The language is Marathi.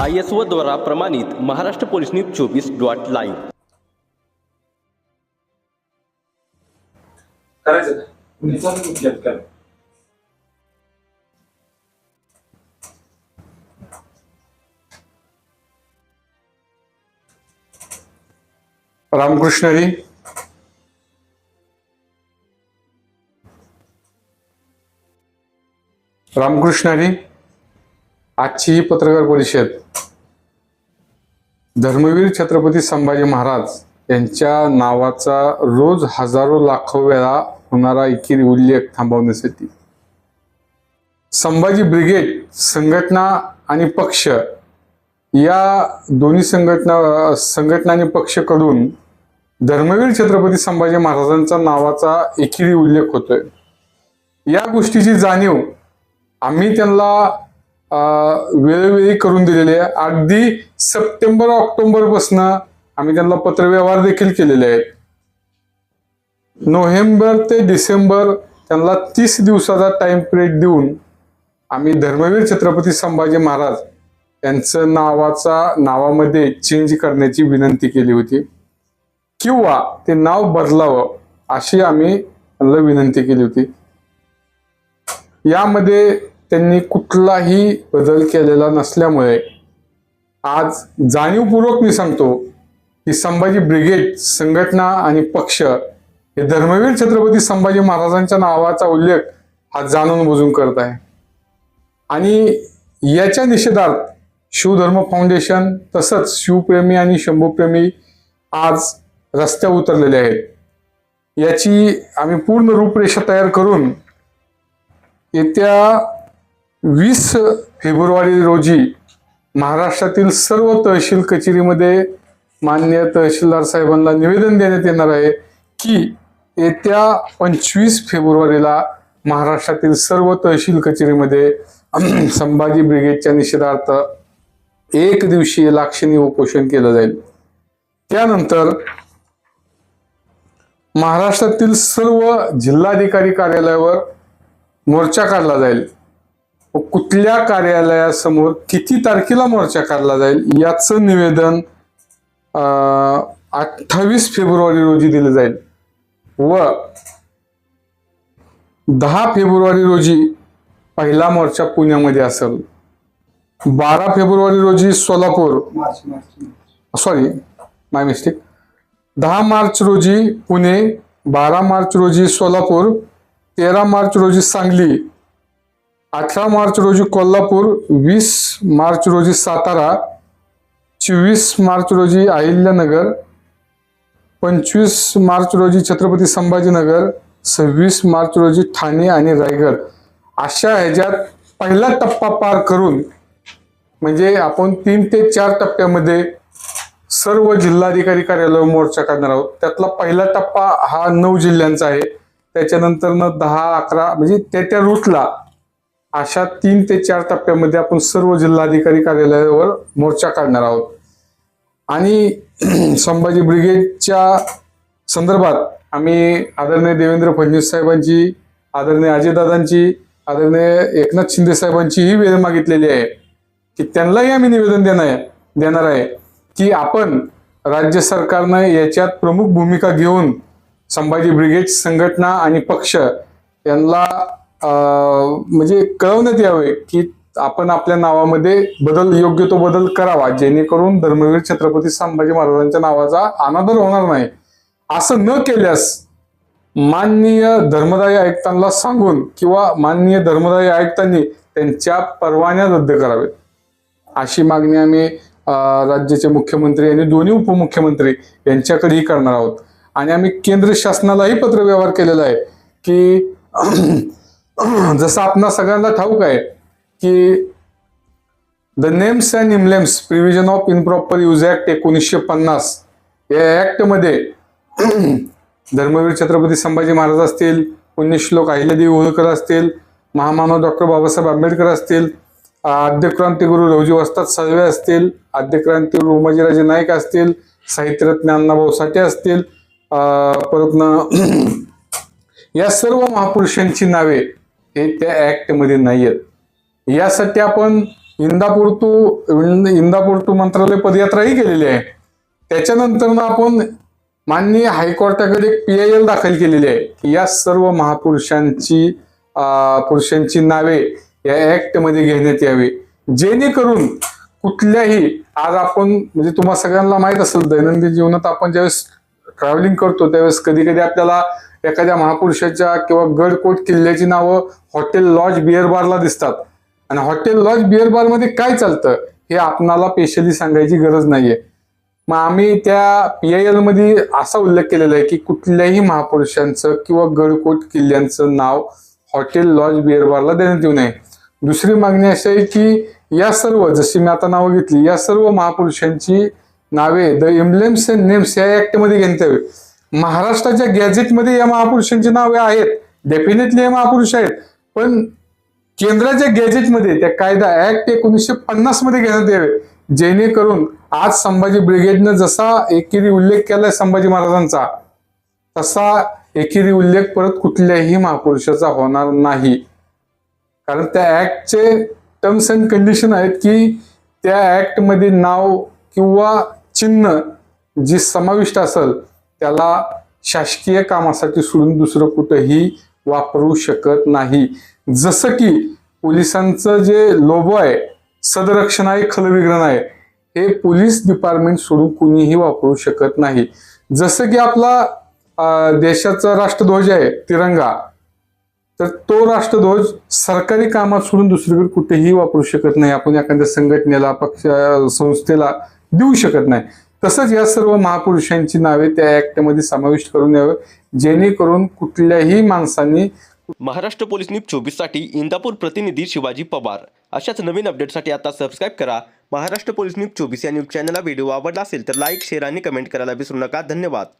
आय एस ओ द्वारा प्रमाणित महाराष्ट्र पोलीस न्यूज चोवीस डॉट लाईव्ह. करायचं का? कुठल्यात आजची ही पत्रकार परिषद धर्मवीर छत्रपती संभाजी महाराज यांच्या नावाचा रोज हजारो लाखो वेळा होणारा एकेरी उल्लेख थांबवण्यासाठी. संभाजी ब्रिगेड संघटना आणि पक्ष या दोन्ही संघटना संघटना आणि पक्षकडून धर्मवीर छत्रपती संभाजी महाराजांचा नावाचा एकेरी उल्लेख होतोय. या गोष्टीची जाणीव आम्ही त्यांना वेळोवेळी करून दिलेले आहे. अगदी सप्टेंबर ऑक्टोबरपासून आम्ही त्यांना पत्रव्यवहार देखील केलेले आहेत. नोव्हेंबर ते डिसेंबर त्यांना तीस दिवसाचा टाइम पिरियड देऊन आम्ही धर्मवीर छत्रपती संभाजी महाराज यांचं नावाचा नावामध्ये चेंज करण्याची विनंती केली होती. किंवा ते नाव बदलावं अशी आम्ही त्यांना विनंती केली होती. यामध्ये त्यांनी कुठलाही बदल केलेला नसल्यामुळे आज जाणीवपूर्वक मी सांगतो की संभाजी ब्रिगेड संघटना आणि पक्ष हे धर्मवीर छत्रपती संभाजी महाराजांच्या नावाचा उल्लेख हा जाणून बुजून करत आहे. आणि याच्या निषेधार्थ शिवधर्म फाउंडेशन तसंच शिवप्रेमी आणि शंभूप्रेमी आज रस्त्या उतरलेले आहेत. याची आम्ही पूर्ण रूपरेषा तयार करून येत्या वीस फेब्रुवारी रोजी महाराष्ट्रातील सर्व तहसील कचेरीमध्ये मान्य तहसीलदार साहेबांना निवेदन देण्यात येणार आहे की येत्या पंचवीस फेब्रुवारीला महाराष्ट्रातील सर्व तहसील कचेरीमध्ये संभाजी ब्रिगेडच्या निषेधार्थ एक दिवशीय लाक्षणीय उपोषण केलं जाईल. त्यानंतर महाराष्ट्रातील सर्व जिल्हाधिकारी कार्यालयावर मोर्चा काढला जाईल. कुठल्या कार्यालयासमोर किती तारखेला मोर्चा काढला जाईल याचं निवेदन अठ्ठावीस फेब्रुवारी रोजी दिलं जाईल. व दहा फेब्रुवारी रोजी पहिला मोर्चा पुण्यामध्ये असेल. बारा फेब्रुवारी रोजी सोलापूर सॉरी माय मिस्टेक. दहा मार्च रोजी पुणे बारा मार्च रोजी सोलापूर तेरा मार्च रोजी सांगली अठरा मार्च रोजी कोल्हापूर वीस मार्च रोजी सातारा चोवीस मार्च रोजी अहिल्यानगर पंचवीस मार्च रोजी छत्रपती संभाजीनगर सव्वीस मार्च रोजी ठाणे आणि रायगड. अशा ह्याच्यात पहिला टप्पा पार करून म्हणजे आपण तीन ते चार टप्प्यामध्ये सर्व जिल्हाधिकारी कार्यालय मोर्चा काढणार आहोत. त्यातला पहिला टप्पा हा नऊ जिल्ह्यांचा आहे. त्याच्यानंतर न दहा अकरा म्हणजे त्या त्या रूटला अशा तीन ते चार टप्प्यामध्ये आपण सर्व जिल्हाधिकारी कार्यालयावर मोर्चा काढणार आहोत. आणि संभाजी ब्रिगेडच्या संदर्भात आम्ही आदरणीय देवेंद्र फडणवीस साहेबांची आदरणीय अजयदादांची आदरणीय एकनाथ शिंदे साहेबांची ही वेळ मागितलेली आहे की त्यांनाही आम्ही निवेदन देणार आहे देणार आहे की आपण राज्य सरकारनं याच्यात प्रमुख भूमिका घेऊन संभाजी ब्रिगेड संघटना आणि पक्ष यांना म्हणजे कळवण्यात यावे की आपण आपल्या नावामध्ये बदल योग्य तो बदल करावा जेणेकरून धर्मवीर छत्रपती संभाजी महाराजांच्या नावाचा अनादर होणार नाही. असं न केल्यास माननीय धर्मदायी आयुक्तांना सांगून किंवा माननीय धर्मदायी आयुक्तांनी त्यांच्या परवान्या रद्द करावेत. अशी मागणी आम्ही राज्याचे मुख्यमंत्री आणि दोन्ही उपमुख्यमंत्री यांच्याकडेही करणार आहोत. आणि आम्ही केंद्र शासनालाही पत्रव्यवहार केलेला आहे की जसं आपणा सगळ्यांना ठाऊक आहे की the names and emblems prevention of improper use act एकोणीसशे पन्नास या ऍक्टमध्ये धर्मवीर छत्रपती संभाजी महाराज असतील पुण्यश्लोक अहिल्यादेवी होळकर असतील महामानव डॉक्टर बाबासाहेब आंबेडकर असतील आद्यक्रांतिगुरु रवजी वस्ताद साळवे असतील आद्यक्रांतिगुरु उमाजीराजे नाईक असतील साहित्यरत्न अण्णाभाऊ साठे असतील परत या सर्व महापुरुषांची नावे हे त्या ऍक्टमध्ये नाही आहेत यासाठी आपण इंदापूर टू इंदापूर टू मंत्रालय पदयात्राही केलेली आहे. त्याच्यानंतर आपण माननीय हायकोर्टाकडे एक पी आय एल दाखल केलेली आहे. की या सर्व महापुरुषांची पुरुषांची नावे या ॲक्टमध्ये घेण्यात यावी. जेणेकरून कुठल्याही आज आपण म्हणजे तुम्हाला सगळ्यांना माहीत असेल दैनंदिन जीवनात आपण ज्यावेळेस ट्रॅव्हलिंग करतो त्यावेळेस कधी कधी आपल्याला एखाद्या महापुरुषाच्या किंवा गडकोट किल्ल्याची नावं हॉटेल लॉज बिअर बारला दिसतात. आणि हॉटेल लॉज बिअर बारमध्ये काय चालतं हे आपणाला स्पेशली सांगायची गरज नाहीये. मग आम्ही त्या पी आय एलमध्ये असा उल्लेख केलेला आहे की कुठल्याही महापुरुषांचं किंवा गडकोट किल्ल्यांचं नाव हॉटेल लॉज बिअर बारला देण्यात येऊ नये. दुसरी मागणी अशी आहे की या सर्व जशी मी आता नावं घेतली या सर्व महापुरुषांची नावे द एम्ब्लेम्स अँड नेम्स या ऍक्टमध्ये घेण्यात यावे महाराष्ट्राच्या गॅझेटमध्ये या महापुरुषांची नावे आहेत. डेफिनेटली हे महापुरुष आहेत. पण केंद्राच्या गॅजेटमध्ये त्या कायदा ऍक्ट एकोणीसशे पन्नासमध्ये घेण्यात यावे. जेणेकरून आज संभाजी ब्रिगेडनं जसा एकेरी उल्लेख केलाय संभाजी महाराजांचा तसा एकेरी उल्लेख परत कुठल्याही महापुरुषाचा होणार नाही. कारण त्या ऍक्टचे टर्म्स अँड कंडिशन आहेत की त्या ऍक्टमध्ये नाव किंवा चिन्ह जी समाविष्ट असेल त्याला शासकीय कामासाठी सोडून दुसरं कुठंही वापरू शकत नाही. जसं की पोलिसांचं जे लोबो आहे सदरक्षण आहे खलविग्रहण आहे हे पोलीस डिपार्टमेंट सोडून कुणीही वापरू शकत नाही. जसं की आपला देशाचा राष्ट्रध्वज आहे तिरंगा तर तो राष्ट्रध्वज सरकारी कामात सोडून दुसरीकडे कुठेही वापरू शकत नाही. आपण एखाद्या संघटनेला पक्ष संस्थेला देऊ शकत नाही. तसंच या सर्व महापुरुषांची नावे त्या ऍक्टमध्ये समाविष्ट करून यावं जेणेकरून कुठल्याही माणसांनी महाराष्ट्र पोलीस न्यूज चोवीससाठी इंदापूर प्रतिनिधी शिवाजी पवार. अशाच नवीन अपडेटसाठी आता सबस्क्राईब करा. महाराष्ट्र पोलीस न्यूज चोवीस या न्यूज चॅनलला व्हिडिओ आवडला असेल तर लाईक शेअर आणि कमेंट करायला विसरू नका. धन्यवाद.